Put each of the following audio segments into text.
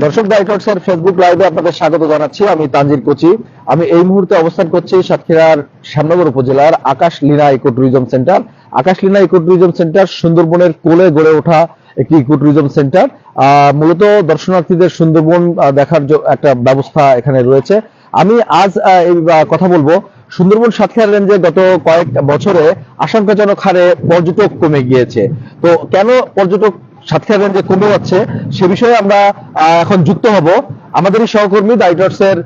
দর্শক ডাইটক্সের ফেসবুক লাইভে আপনাদের স্বাগত জানাচ্ছি। আমি তানজির কোচি। আমি এই মুহূর্তে অবস্থান করছি সাতক্ষীরার শ্যামনগর উপজেলার Akash Lina eco tourism centre. Akash Lina eco tourism centre সুন্দরবনের কোলে গড়ে ওঠা একটি ইকো ট্যুরিজম সেন্টার মূলত দর্শনার্থীদের সুন্দরবন দেখার একটা ব্যবস্থা এখানে রয়েছে। আমি আজ এই কথা বলব। সুন্দরবন সাতক্ষীরা রেঞ্জে গত কয়েক বছরে আশঙ্কাজনক হারে পর্যটক কমে গিয়েছে। তো কেন পর্যটক সাতক্ষীরা রেঞ্জে কমে যাচ্ছে সে বিষয়ে আমরা এখন যুক্ত হব। আমাদেরই সহকর্মী ডাইটার্স এর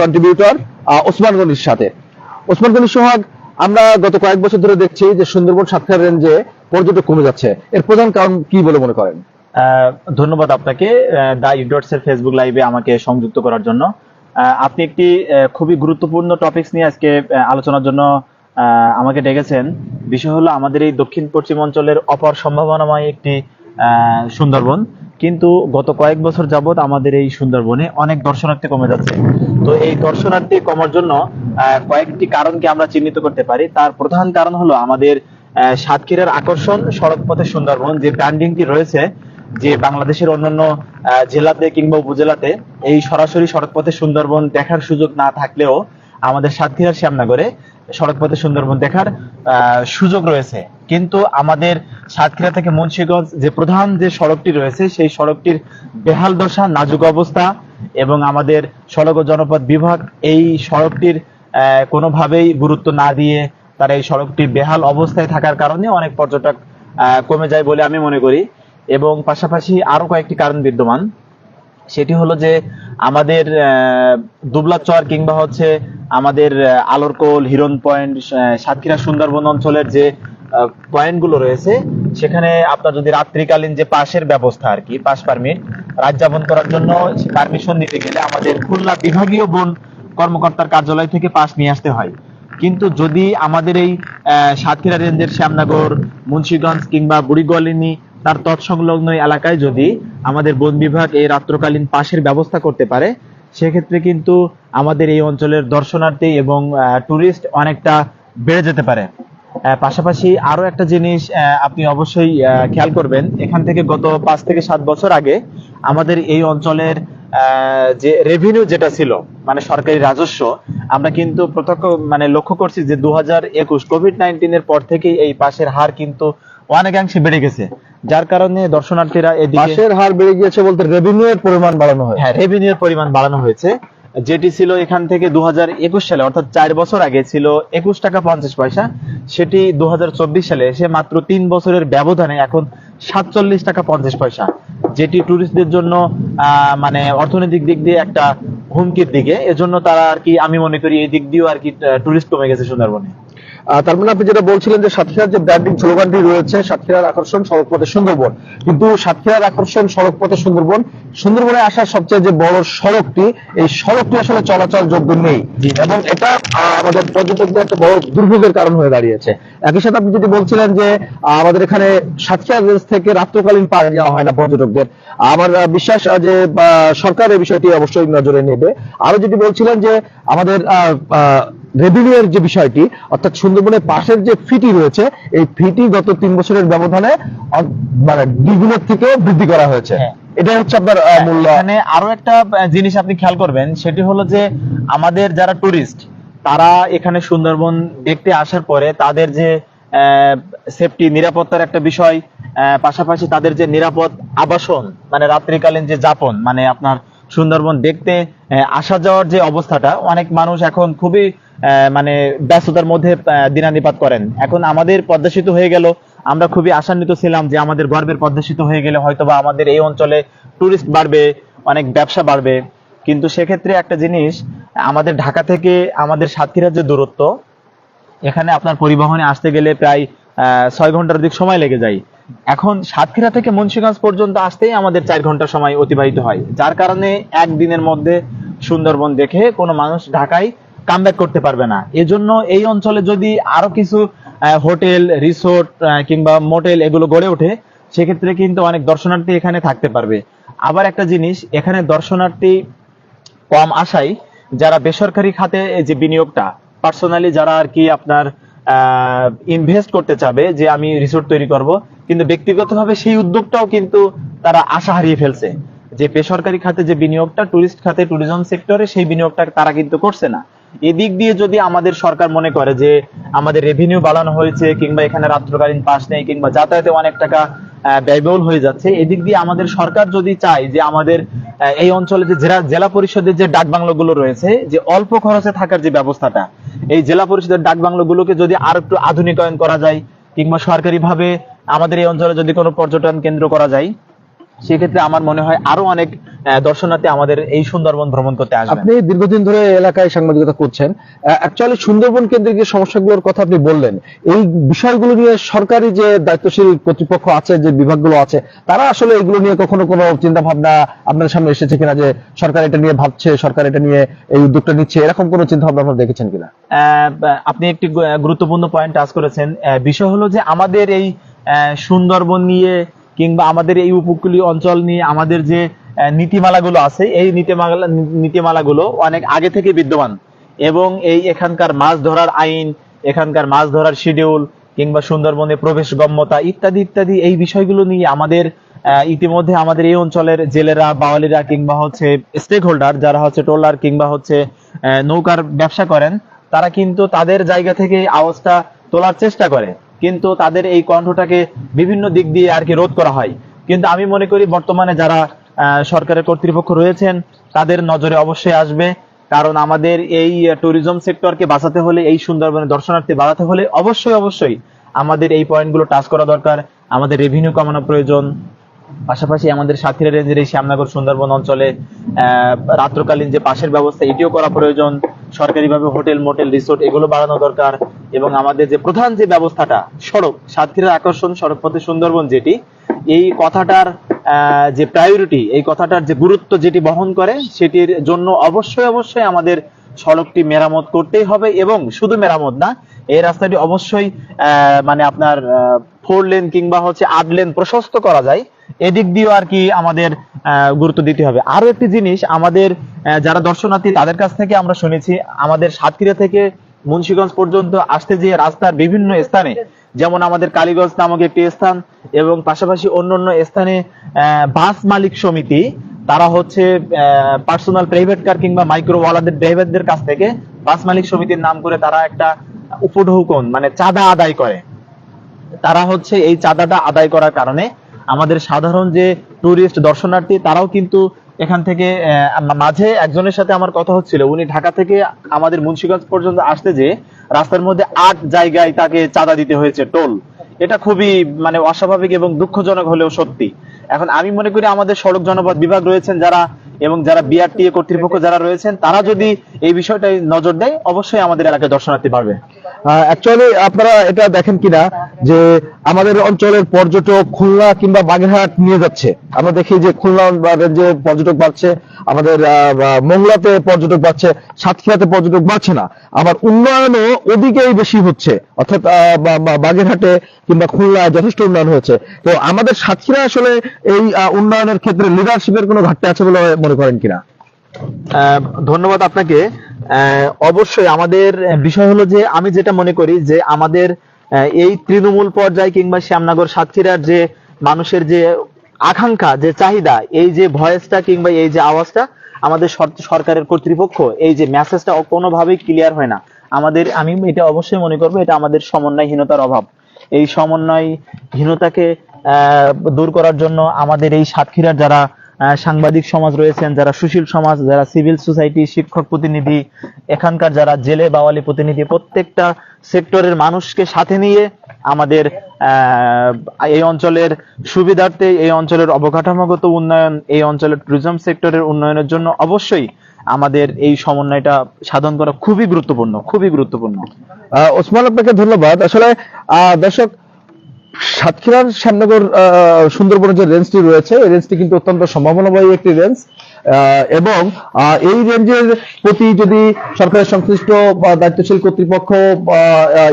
কন্ট্রিবিউটর ওসমান গনির সাথে। ওসমান গনি সোহাগ, আমরা গত কয়েক বছর ধরে দেখছি যে সুন্দরবন সাতক্ষীরা রেঞ্জে পর্যটক কমে যাচ্ছে। এর প্রধান কারণ কি বলে মনে করেন? ধন্যবাদ আপনাকে দা ইডটস এর ফেসবুক লাইভে আমাকে সংযুক্ত করার জন্য। আপনি একটি খুবই গুরুত্বপূর্ণ টপিকস নিয়ে আজকে আলোচনার জন্য আমাকে ডেকেছেন। বিষয় হলো আমাদের এই দক্ষিণ পশ্চিম অঞ্চলের অপার সম্ভাবনাময় একটি সুন্দরবন। কিন্তু গত কয়েক বছর যাবত আমাদের এই সুন্দরবনে অনেক দর্শনার্থী কমে যাচ্ছে। তো এই দর্শনার্থী কমার জন্য কয়েকটি কারণকে আমরা চিহ্নিত করতে পারি। তার প্রধান কারণ হলো আমাদের সাতক্ষীরার আকর্ষণ সড়ক পথে সুন্দরবন, যে ব্র্যান্ডিংটি রয়েছে, যে বাংলাদেশের অন্যান্য জেলাতে কিংবা উপজেলাতে, এই সরাসরি সড়কপথে সুন্দরবন দেখার সুযোগ না থাকলেও আমাদের সাতক্ষীরার শ্যামনগরে সড়কপথে সুন্দরবন দেখার সুযোগ রয়েছে। কিন্তু আমাদের সাতক্ষীরা থেকে মুন্সিগঞ্জ যে প্রধান যে সড়কটি রয়েছে সেই সড়কটির বেহাল দশা নাজুক অবস্থা এবং আমাদের সড়ক ও জনপদ বিভাগ এই সড়কটির কোনোভাবেই গুরুত্ব না দিয়ে তারা এই সড়কটি বেহাল অবস্থায় থাকার কারণে অনেক পর্যটক কমে যায় বলে আমি মনে করি। এবং পাশাপাশি আরও কয়েকটি কারণ বিদ্যমান। সেটি হলো যে আমাদের আহ, দুবলা চর কিংবা হচ্ছে আমাদের আলোরকোল হিরন পয়েন্ট সাতক্ষীরা সুন্দরবন অঞ্চলের যে পয়েন্টগুলো রয়েছে। সেখানে আপনার যদি রাত্রিকালীন যে পাশের ব্যবস্থা আর কি, পাস পারমিট, রাত যাপন করার জন্য পারমিশন নিতে গেলে আমাদের খুলনা বিভাগীয় বন কর্মকর্তার কার্যালয় থেকে পাস নিয়ে আসতে হয়। কিন্তু যদি আমাদের এই সাতক্ষীরা রেঞ্জের শ্যামনগর, মুন্সিগঞ্জ কিংবা বুড়িগলিনী, তার তৎসংলগ্ন এলাকায় যদি আমাদের বন বিভাগ এই রাত্রকালীন পাশের ব্যবস্থা করতে পারে, সেক্ষেত্রে কিন্তু আমাদের এই অঞ্চলের দর্শনার্থী এবং টুরিস্ট অনেকটা বেড়ে যেতে পারে। পাশাপাশি আরও একটা জিনিস আপনি অবশ্যই খেয়াল করবেন। এখান থেকে গত পাঁচ থেকে সাত বছর আগে আমাদের এই অঞ্চলের যে রেভিনিউ যেটা ছিল মানে সরকারি রাজস্ব আমরা কিন্তু প্রত্যক্ষ মানে লক্ষ্য করছি যে দু হাজার একুশ কোভিড নাইন্টিনের পর থেকেই এই পাশের হার কিন্তু অনেকাংশে বেড়ে গেছে। যার কারণে দর্শনার্থীরা এদিকে পাশের হার বেড়ে গিয়েছে বলতে রেভিনিউ এর পরিমাণ বাড়ানো হয় হ্যাঁ রেভিনিউর পরিমাণ বাড়ানো হয়েছে। যেটি ছিল এখান থেকে দু হাজার একুশ সালে অর্থাৎ চার বছর আগে ছিল একুশ টাকা পঞ্চাশ পয়সা। সেটি দু হাজার চব্বিশ সালে এসে মাত্র তিন বছরের ব্যবধানে এখন সাতচল্লিশ টাকা পঞ্চাশ পয়সা, যেটি টুরিস্টদের জন্য মানে অর্থনৈতিক দিক দিয়ে একটা হুমকির দিকে। এজন্য তারা আর কি, আমি মনে করি এই দিক দিয়েও আর কি টুরিস্ট কমে গেছে সুন্দরবনে। তার মানে আপনি যেটা বলছিলেন যে সাতক্ষীরার যে ব্র্যান্ডিং স্লোগানটি রয়েছে সাতক্ষীরার আকর্ষণ সড়ক পথে সুন্দরবন। কিন্তু সাতক্ষীরার আকর্ষণ সড়ক পথে সুন্দরবন সুন্দরবনে আসার সবচেয়ে যে বড় সড়কটি এই সড়কটি আসলে চলাচল যোগ্য নেই এবং এটা আমাদের পর্যটকদের একটা বড় দুর্ভোগের কারণ হয়ে দাঁড়িয়েছে। একই সাথে আপনি যদি বলছিলেন যে আমাদের এখানে সাতক্ষীরা রেঞ্জ থেকে রাত্রকালীন পাড়ি দেওয়া হয় না পর্যটকদের আমার বিশ্বাস যে সরকার এই বিষয়টি অবশ্যই নজরে নেবে। আরও যদি বলছিলেন যে আমাদের রেভিনিউ এর যে বিষয়টি অর্থাৎ সুন্দরবনের পাশের যে ফিটি রয়েছে এই ফিটি গত তিন বছরের ব্যবধানে মানে দ্বিগুণের থেকেও বৃদ্ধি করা হয়েছে হ্যাঁ। এটাই হচ্ছে আপনার মূল্য এখানে আরও একটা জিনিস আপনি খেয়াল করবেন সেটি হলো যে আমাদের যারা টুরিস্ট তারা এখানে সুন্দরবন দেখতে আসার পরে তাদের যে সেফটি নিরাপত্তার একটা বিষয় আহ, পাশাপাশি তাদের যে নিরাপদ আবাসন মানে রাত্রিকালীন যে যাপন মানে আপনার সুন্দরবন দেখতে আসা যাওয়ার যে অবস্থাটা অনেক মানুষ এখন খুবই মানে ব্যস্ততার মধ্যে দিনানিপাত করেন। এখন আমাদের পদ্মা সেতু হয়ে গেল, আমরা খুবই আশান্বিত ছিলাম যে আমাদের গর্বের পদ্মা সেতু হয়ে গেলে হয়তোবা আমাদের এই অঞ্চলে টুরিস্ট বাড়বে, অনেক ব্যবসা বাড়বে। কিন্তু সেক্ষেত্রে একটা জিনিস, আমাদের ঢাকা থেকে আমাদের সাতক্ষীরার যে দূরত্ব, এখানে আপনার পরিবহনে আসতে গেলে প্রায় ছয় ঘণ্টার দিক সময় লেগে যায়। এখন সাতক্ষীরা থেকে মুন্সিগঞ্জ পর্যন্ত আসতেই আমাদের চার ঘণ্টা সময় অতিবাহিত হয়। যার কারণে একদিনের মধ্যে সুন্দরবন দেখে কোনো মানুষ ঢাকায় কামব্যাক করতে পারবে না। এজন্য এই অঞ্চলে যদি আরও কিছু হোটেল রিসোর্ট কিংবা মোটেল এগুলো গড়ে ওঠে, সেক্ষেত্রে কিন্তু অনেক দর্শনার্থী এখানে থাকতে পারবে। আবার একটা জিনিস, এখানে দর্শনার্থী কম আশায় যারা বেসরকারি খাতে যে বিনিয়োগটা পার্সোনালি যারা আর কি আপনার ইনভেস্ট করতে চাবে যে আমি রিসোর্ট তৈরি করব, কিন্তু ব্যক্তিগতভাবে সেই উদ্যোগটাও কিন্তু তারা আশা হারিয়ে ফেলছে। যে বেসরকারি খাতে যে বিনিয়োগটা টুরিস্ট খাতে ট্যুরিজম সেক্টরে সেই বিনিয়োগটা তারা কিন্তু করছে না। এদিক দিয়ে যদি আমাদের সরকার মনে করে যে আমাদের রেভিনিউ বাড়ানো হয়েছে কিংবা এখানে রাত্রকালীন পাস নেই কিংবা যাতায়াতে অনেক টাকা ব্যয়বহুল হয়ে যাচ্ছে, এদিক দিয়ে আমাদের সরকার যদি চায় যে আমাদের এই অঞ্চলে যে জেলা জেলা পরিষদের যে ডাক বাংলোগুলো রয়েছে, যে অল্প খরচে থাকার যে ব্যবস্থাটা, এই জেলা পরিষদের ডাক বাংলোগুলোকে যদি আর একটু আধুনিকায়ন করা যায় কিংবা সরকারিভাবে আমাদের এই অঞ্চলে যদি কোনো পর্যটন কেন্দ্র করা যায় সেক্ষেত্রে আমার মনে হয় আরও অনেক দর্শনার্থী আমাদের এই সুন্দরবন ভ্রমণ করতে আসবে আপনি দীর্ঘদিন ধরে এলাকায় সাংবাদিকতা করছেন অ্যাকচুয়ালি সুন্দরবন কেন্দ্রিক যে সমস্যাগুলোর কথা আপনি বললেন এই বিষয়গুলো নিয়ে সরকারি যে দায়িত্বশীল কর্তৃপক্ষ আছে যে বিভাগগুলো আছে তারা আসলে এগুলো নিয়ে কখনো কোনো চিন্তা ভাবনা আপনার সামনে এসেছে কিনা যে সরকার এটা নিয়ে ভাবছে সরকার এটা নিয়ে এই উদ্যোগটা নিচ্ছে এরকম কোনো চিন্তা ভাবনা আপনারা দেখেছেন কিনা? আহ, আপনি একটি গুরুত্বপূর্ণ পয়েন্ট টাচ করেছেন। বিষয় হলো যে আমাদের এই আহ, সুন্দরবন নিয়ে কিংবা আমাদের এই উপকূলীয় অঞ্চল নিয়ে আমাদের যে নীতিমালাগুলো আছে, এই নীতিমালা নীতিমালাগুলো অনেক আগে থেকে বিদ্যমান। এবং এই এখানকার মাছ ধরার আইন, এখানকার মাছ ধরার শিডিউল, কিংবা সুন্দরবনে প্রবেশ গম্যতা ইত্যাদি ইত্যাদি এই বিষয়গুলো নিয়ে আমাদের ইতিমধ্যে আমাদের এই অঞ্চলের জেলেরা, বাওয়ালিরা, কিংবা হচ্ছে স্টেক হোল্ডার যারা হচ্ছে টোলার কিংবা হচ্ছে নৌকার ব্যবসা করেন, তারা কিন্তু তাদের জায়গা থেকে আওয়াজটা তোলার চেষ্টা করে। কিন্তু তাদের এই কণ্ঠটাকে বিভিন্ন দিক দিয়ে আর কি রোধ করা হয়। কিন্তু আমি মনে করি বর্তমানে যারা সরকারের কর্তৃপক্ষ রয়েছেন, তাদের নজরে অবশ্যই আসবে। কারণ আমাদের এই ট্যুরিজম সেক্টরকে বাঁচাতে হলে, এই সুন্দরবনের দর্শনার্থী বাড়াতে হলে অবশ্যই অবশ্যই আমাদের এই পয়েন্টগুলো টাচ করা দরকার। আমাদের রেভিনিউ কমানো প্রয়োজন। পাশাপাশি আমাদের সাথীরা রেঞ্জের এই শ্যামনগর, সুন্দরবন অঞ্চলে রাত্রকালীন যে পাশের ব্যবস্থা, এটিও করা প্রয়োজন। সরকারিভাবে হোটেল, মোটেল, রিসোর্ট এগুলো বাড়ানো দরকার এবং আমাদের যে প্রধান যে ব্যবস্থাটা, সড়ক, সাতক্ষীরার আকর্ষণ সড়ক পথে সুন্দরবন যেটি, এই কথাটার যে প্রায়োরিটি এই কথাটার যে গুরুত্ব যেটি বহন করে, সেটির জন্য অবশ্যই অবশ্যই আমাদের সড়কটি মেরামত করতেই হবে এবং শুধু মেরামত না, এই রাস্তাটি অবশ্যই মানে আপনার ফোর লেন কিংবা হচ্ছে আট লেন প্রশস্ত করা যায়। এদিক দিয়েও আর কি আমাদের গুরুত্ব দিতে হবে। আরও একটি জিনিস, আমাদের যারা দর্শনার্থী, তাদের কাছ থেকে আমরা শুনেছি, আমাদের সাতক্ষীরা থেকে মুন্সিগঞ্জ পর্যন্ত আসতে যে রাস্তার বিভিন্ন স্থানে, যেমন আমাদের কালীগঞ্জ নামক একটি স্থান এবং পাশাপাশি অন্য অন্য স্থানে বাস মালিক সমিতি, তারা হচ্ছে পার্সোনাল প্রাইভেট কার কিংবা মাইক্রো ওয়ালাদের ড্রাইভারদের কাছ থেকে বাস মালিক সমিতির নাম করে তারা একটা উপঢৌকন মানে চাঁদা আদায় করে। তারা হচ্ছে এই চাঁদাটা আদায় করার কারণে আমাদের সাধারণ যে টুরিস্ট দর্শনার্থী, তারাও কিন্তু এখান থেকে মাঝে একজনের সাথে আমার কথা হচ্ছিল। উনি ঢাকা থেকে আমাদের মুন্সিগঞ্জ পর্যন্ত আসতে যে রাস্তার মধ্যে আট জায়গায় তাকে চাঁদা দিতে হয়েছে, টোল। এটা খুবই মানে অস্বাভাবিক এবং দুঃখজনক হলেও সত্যি। এখন আমি মনে করি আমাদের সড়ক জনপথ বিভাগ রয়েছেন যারা, এবং যারা বিআরটিএ কর্তৃপক্ষ যারা রয়েছেন, তারা যদি এই বিষয়টায় নজর দেয়, অবশ্যই আমাদের এলাকায় দর্শনার্থী বাড়বে। অ্যাকচুয়ালি আপনারা এটা দেখেন কিনা, যে আমাদের অঞ্চলের পর্যটক খুলনা কিংবা বাগেরহাট নিয়ে যাচ্ছে। আমরা দেখি যে খুলনা রেঞ্জে পর্যটক বাড়ছে, আমাদের মোংলাতে পর্যটক বাড়ছে, সাতক্ষীরাতে পর্যটক বাড়ছে না। আবার উন্নয়নও ওদিকেই বেশি হচ্ছে। অর্থাৎ বাগেরহাটে কিংবা খুলনায় যথেষ্ট উন্নয়ন হয়েছে। তো আমাদের সাতক্ষীরা আসলে এই উন্নয়নের ক্ষেত্রে লিডারশিপের কোনো ঘাটতি আছে বলে মনে করেন কিনা? ধন্যবাদ আপনাকে। অবশ্যই আমাদের বিষয় হলো যে, আমি যেটা মনে করি যে, আমাদের এই তৃণমূল পর্যায়ে কিংবা শ্যামনগর সাতক্ষীরার যে মানুষের যে আকাঙ্ক্ষা, যে চাহিদা, এই যে ভয়েসটা কিংবা এই যে আওয়াজটা আমাদের সরকারের কর্তৃপক্ষ, এই যে মেসেজটা কোনোভাবেই ক্লিয়ার হয় না। আমাদের, আমি এটা অবশ্যই মনে করব, এটা আমাদের সমন্বয়হীনতার অভাব। এই সমন্বয়হীনতাকে দূর করার জন্য আমাদের এই সাতক্ষীরার যারা সাংবাদিক সমাজ রয়েছেন, যারা সুশীল সমাজ, যারা সিভিল সোসাইটি, শিক্ষক প্রতিনিধি, এখানকার যারা জেলে বাওয়ালি প্রতিনিধি, প্রত্যেকটা সেক্টরের মানুষকে সাথে নিয়ে আমাদের এই অঞ্চলের সুবিধার্থে, এই অঞ্চলের অবকাঠামোগত উন্নয়ন, এই অঞ্চলের ট্যুরিজম সেক্টরের উন্নয়নের জন্য অবশ্যই আমাদের এই সমন্বয়টা সাধন করা খুবই গুরুত্বপূর্ণ খুবই গুরুত্বপূর্ণ। ওসমান আপনাকে ধন্যবাদ। আসলে দর্শক সাতক্ষীরার শ্যামনগর সুন্দরবনের যে রেঞ্জটি রয়েছে, এই রেঞ্জটি কিন্তু অত্যন্ত সম্ভাবনাময় একটি রেঞ্জ। এবং এই রেঞ্জের প্রতি যদি সরকারের সংশ্লিষ্ট দায়িত্বশীল কর্তৃপক্ষ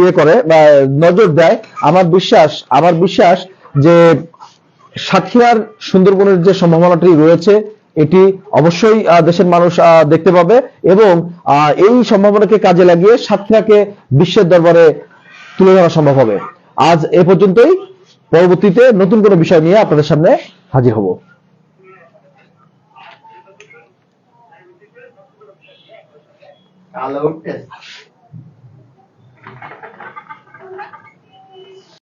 ইয়ে করে, বা, নজর দেয়, আমার বিশ্বাস আমার বিশ্বাস যে সাতক্ষীরার সুন্দরবনের যে সম্ভাবনাটি রয়েছে, এটি অবশ্যই দেশের মানুষ দেখতে পাবে এবং এই সম্ভাবনাকে কাজে লাগিয়ে সাতক্ষীরাকে বিশ্বের দরবারে তুলে ধরা সম্ভব হবে। আজ এ পর্যন্তই। পরবর্তীতে নতুন কোনো বিষয় নিয়ে আপনাদের সামনে হাজির হব। আলো